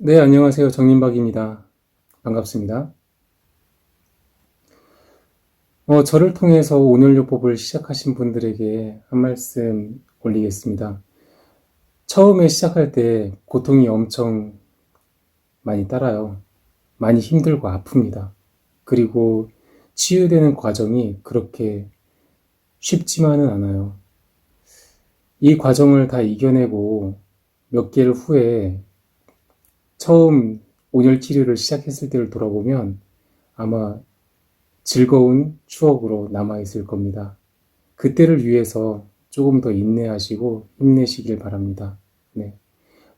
네, 안녕하세요. 정민박입니다. 반갑습니다. 어, 저를 통해서 온열요법을 시작하신 분들에게 한 말씀 올리겠습니다. 처음에 시작할 때 고통이 엄청 많이 따라요. 많이 힘들고 아픕니다. 그리고 치유되는 과정이 그렇게 쉽지만은 않아요. 이 과정을 다 이겨내고 몇 개월 후에 처음 온열 치료를 시작했을 때를 돌아보면 아마 즐거운 추억으로 남아있을 겁니다. 그때를 위해서 조금 더 인내하시고 힘내시길 바랍니다. 네.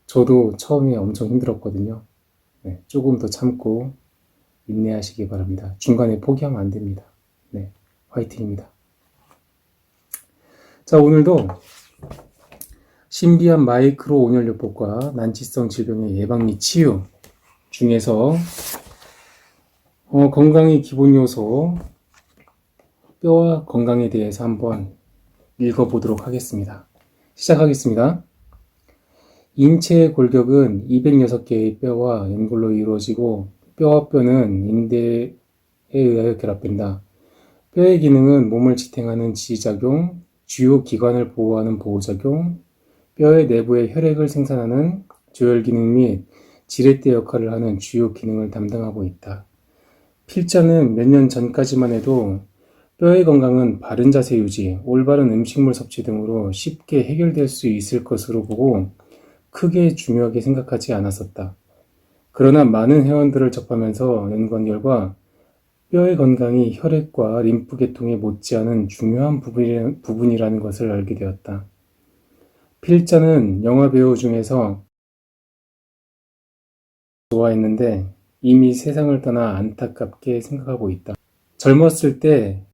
저도 처음에 엄청 힘들었거든요. 네. 조금 더 참고 인내하시기 바랍니다. 중간에 포기하면 안 됩니다. 네. 화이팅입니다. 자, 오늘도 신비한 마이크로 온열요법과 난치성 질병의 예방 및 치유 중에서 어, 건강의 기본 요소 뼈와 건강에 대해서 한번 읽어보도록 하겠습니다. 시작하겠습니다. 인체의 골격은 206개의 뼈와 연골로 이루어지고 뼈와 뼈는 인대에 의하여 결합된다. 뼈의 기능은 몸을 지탱하는 지지작용, 주요 기관을 보호하는 보호작용, 뼈의 내부에 혈액을 생산하는 조혈 기능 및 지렛대 역할을 하는 주요 기능을 담당하고 있다. 필자는 몇 년 전까지만 해도 뼈의 건강은 바른 자세 유지, 올바른 음식물 섭취 등으로 쉽게 해결될 수 있을 것으로 보고 크게 중요하게 생각하지 않았었다. 그러나 많은 회원들을 접하면서 연구한 결과 뼈의 건강이 혈액과 림프 계통에 못지않은 중요한 부분이라는 것을 알게 되었다. 필자는 영화 배우 중에서 좋아했는데 이미 세상을 떠나 안타깝게 생각하고 있다. 젊었을 때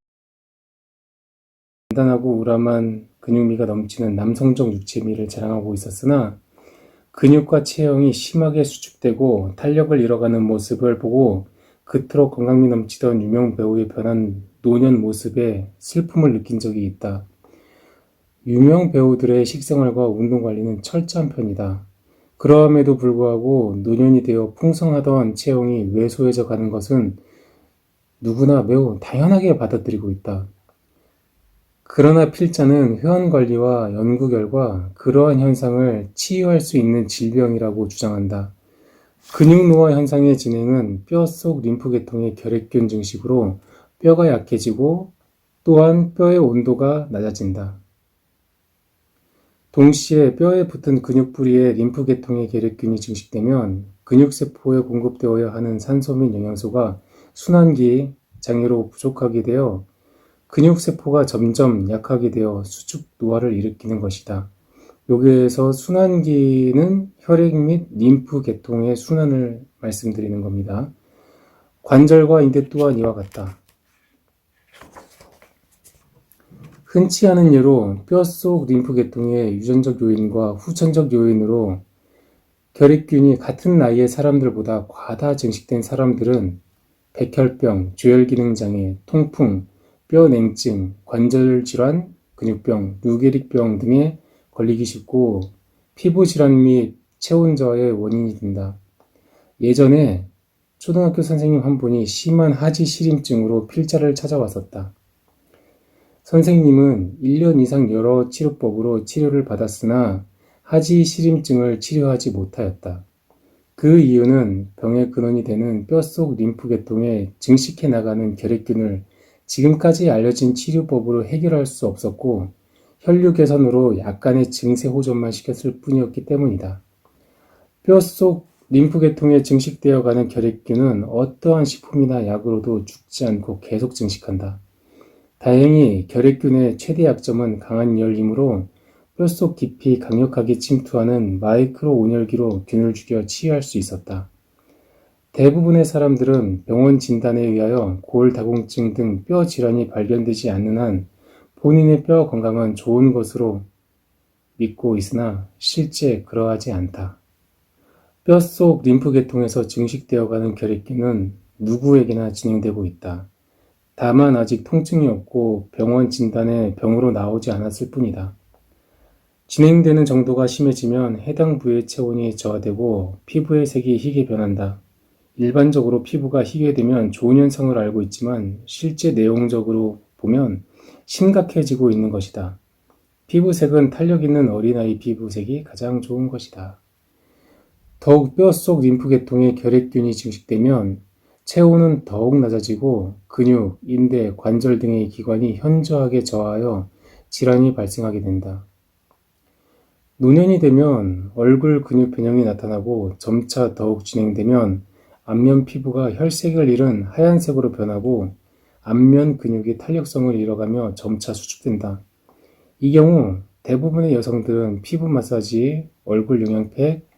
단단하고 우람한 근육미가 넘치는 남성적 육체미를 자랑하고 있었으나 근육과 체형이 심하게 수축되고 탄력을 잃어가는 모습을 보고 그토록 건강미 넘치던 유명 배우의 변한 노년 모습에 슬픔을 느낀 적이 있다. 유명 배우들의 식생활과 운동 관리는 철저한 편이다. 그러함에도 불구하고 노년이 되어 풍성하던 체형이 왜소해져 가는 것은 누구나 매우 당연하게 받아들이고 있다. 그러나 필자는 회원 관리와 연구 결과 그러한 현상을 치유할 수 있는 질병이라고 주장한다. 근육 노화 현상의 진행은 뼈 속 림프계통의 결핵균 증식으로 뼈가 약해지고 또한 뼈의 온도가 낮아진다. 동시에 뼈에 붙은 근육 부리에 림프 계통의 계력균이 증식되면 근육세포에 공급되어야 하는 산소 및 영양소가 순환기 장애로 부족하게 되어 근육세포가 점점 약하게 되어 수축 노화를 일으키는 것이다. 여기에서 순환기는 혈액 및 림프 계통의 순환을 말씀드리는 겁니다. 관절과 인대 또한 이와 같다. 흔치 않은 예로 뼈속 림프 계통의 유전적 요인과 후천적 요인으로 결핵균이 같은 나이의 사람들보다 과다 증식된 사람들은 백혈병, 조혈기능장애, 통풍, 뼈냉증, 관절질환, 근육병, 루게릭병 등에 걸리기 쉽고 피부질환 및 체온 저하의 원인이 된다. 예전에 초등학교 선생님 한 분이 심한 하지 시림증으로 필자를 찾아왔었다. 선생님은 1년 이상 여러 치료법으로 치료를 받았으나 하지 시림증을 치료하지 못하였다. 그 이유는 병의 근원이 되는 뼛속 림프 계통에 증식해 나가는 결핵균을 지금까지 알려진 치료법으로 해결할 수 없었고 혈류 개선으로 약간의 증세 호전만 시켰을 뿐이었기 때문이다. 뼛속 림프 계통에 증식되어 가는 결핵균은 어떠한 식품이나 약으로도 죽지 않고 계속 증식한다. 다행히 결핵균의 최대 약점은 강한 열이므로 뼛속 깊이 강력하게 침투하는 마이크로 온열기로 균을 죽여 치유할 수 있었다. 대부분의 사람들은 병원 진단에 의하여 골다공증 등 뼈 질환이 발견되지 않는 한 본인의 뼈 건강은 좋은 것으로 믿고 있으나 실제 그러하지 않다. 뼛속 림프 계통에서 증식되어가는 결핵균은 누구에게나 진행되고 있다. 다만 아직 통증이 없고 병원 진단에 병으로 나오지 않았을 뿐이다. 진행되는 정도가 심해지면 해당 부의 체온이 저하되고 피부의 색이 희게 변한다. 일반적으로 피부가 희게 되면 좋은 현상을 알고 있지만 실제 내용적으로 보면 심각해지고 있는 것이다. 피부색은 탄력 있는 어린아이 피부색이 가장 좋은 것이다. 더욱 뼈속 림프계통에 결핵균이 증식되면 체온은 더욱 낮아지고 근육, 인대, 관절 등의 기관이 현저하게 저하여 질환이 발생하게 된다. 노년이 되면 얼굴 근육 변형이 나타나고 점차 더욱 진행되면 안면 피부가 혈색을 잃은 하얀색으로 변하고 안면 근육이 탄력성을 잃어가며 점차 수축된다. 이 경우 대부분의 여성들은 피부 마사지, 얼굴 영양팩,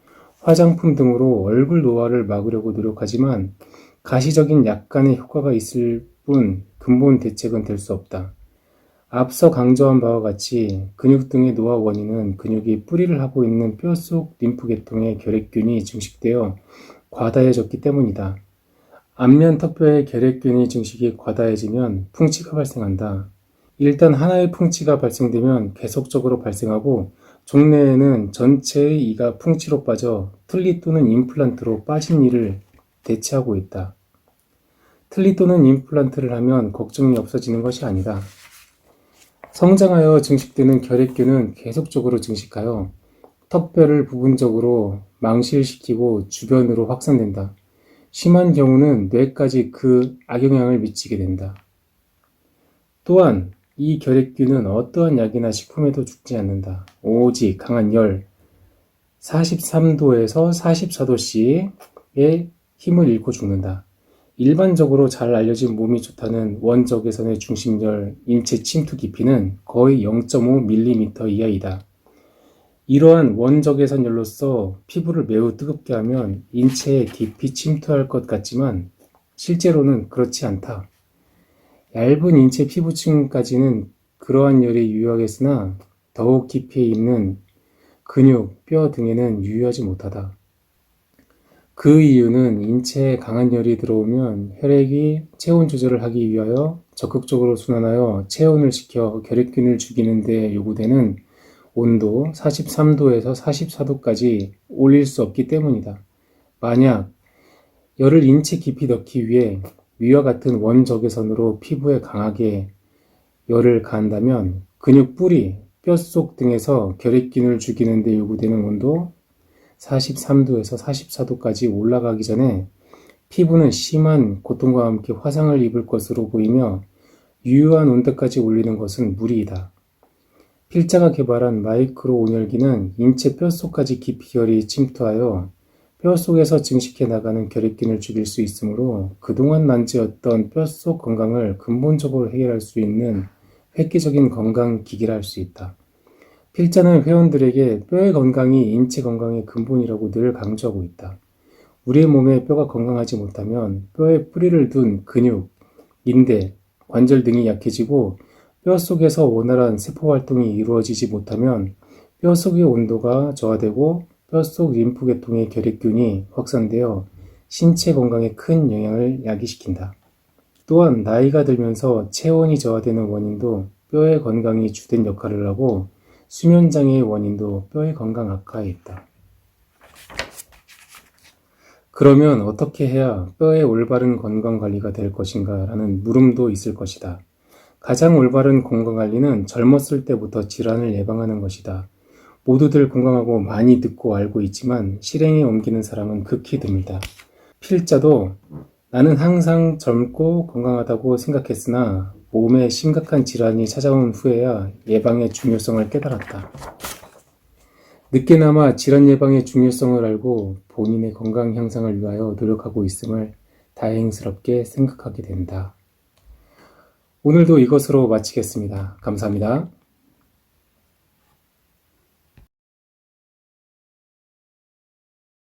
화장품 등으로 얼굴 노화를 막으려고 노력하지만 가시적인 약간의 효과가 있을 뿐 근본 대책은 될 수 없다. 앞서 강조한 바와 같이 근육 등의 노화 원인은 근육이 뿌리를 하고 있는 뼈 속 림프 계통에 결핵균이 증식되어 과다해졌기 때문이다. 안면 턱뼈에 결핵균이 증식이 과다해지면 풍치가 발생한다. 일단 하나의 풍치가 발생되면 계속적으로 발생하고 종래에는 전체의 이가 풍치로 빠져 틀니 또는 임플란트로 빠진 이를 대체하고 있다. 틀니 또는 임플란트를 하면 걱정이 없어지는 것이 아니다. 성장하여 증식되는 결핵균은 계속적으로 증식하여 턱뼈를 부분적으로 망실시키고 주변으로 확산된다. 심한 경우는 뇌까지 그 악영향을 미치게 된다. 또한 이 결핵균은 어떠한 약이나 식품에도 죽지 않는다. 오직 강한 열 43도에서 44도씨의 힘을 잃고 죽는다. 일반적으로 잘 알려진 몸이 좋다는 원적외선의 중심열 인체 침투 깊이는 거의 0.5mm 이하이다. 이러한 원적외선 열로서 피부를 매우 뜨겁게 하면 인체에 깊이 침투할 것 같지만 실제로는 그렇지 않다. 얇은 인체 피부층까지는 그러한 열이 유효하겠으나 더욱 깊이 있는 근육, 뼈 등에는 유효하지 못하다. 그 이유는 인체에 강한 열이 들어오면 혈액이 체온 조절을 하기 위하여 적극적으로 순환하여 체온을 시켜 결핵균을 죽이는 데 요구되는 온도 43도에서 44도까지 올릴 수 없기 때문이다. 만약 열을 인체 깊이 넣기 위해 위와 같은 원적외선으로 피부에 강하게 열을 가한다면 근육 뿌리, 뼛속 등에서 결핵균을 죽이는 데 요구되는 온도 43도에서 44도까지 올라가기 전에 피부는 심한 고통과 함께 화상을 입을 것으로 보이며 유효한 온도까지 올리는 것은 무리이다. 필자가 개발한 마이크로 온열기는 인체 뼛속까지 깊이 열이 침투하여 뼛속에서 증식해 나가는 결핵균을 죽일 수 있으므로 그동안 난지었던 뼛속 건강을 근본적으로 해결할 수 있는 획기적인 건강 기기라 할 수 있다. 필자는 회원들에게 뼈의 건강이 인체 건강의 근본이라고 늘 강조하고 있다. 우리의 몸에 뼈가 건강하지 못하면 뼈에 뿌리를 둔 근육, 인대, 관절 등이 약해지고 뼈 속에서 원활한 세포 활동이 이루어지지 못하면 뼈 속의 온도가 저하되고 뼈 속 림프계통의 결핵균이 확산되어 신체 건강에 큰 영향을 야기시킨다. 또한 나이가 들면서 체온이 저하되는 원인도 뼈의 건강이 주된 역할을 하고 수면장애의 원인도 뼈의 건강 악화에 있다. 그러면 어떻게 해야 뼈의 올바른 건강 관리가 될 것인가 라는 물음도 있을 것이다. 가장 올바른 건강 관리는 젊었을 때부터 질환을 예방하는 것이다. 모두들 건강하고 많이 듣고 알고 있지만 실행에 옮기는 사람은 극히 듭니다. 필자도 나는 항상 젊고 건강하다고 생각했으나 몸에 심각한 질환이 찾아온 후에야 예방의 중요성을 깨달았다. 늦게나마 질환 예방의 중요성을 알고 본인의 건강 향상을 위하여 노력하고 있음을 다행스럽게 생각하게 된다. 오늘도 이것으로 마치겠습니다. 감사합니다.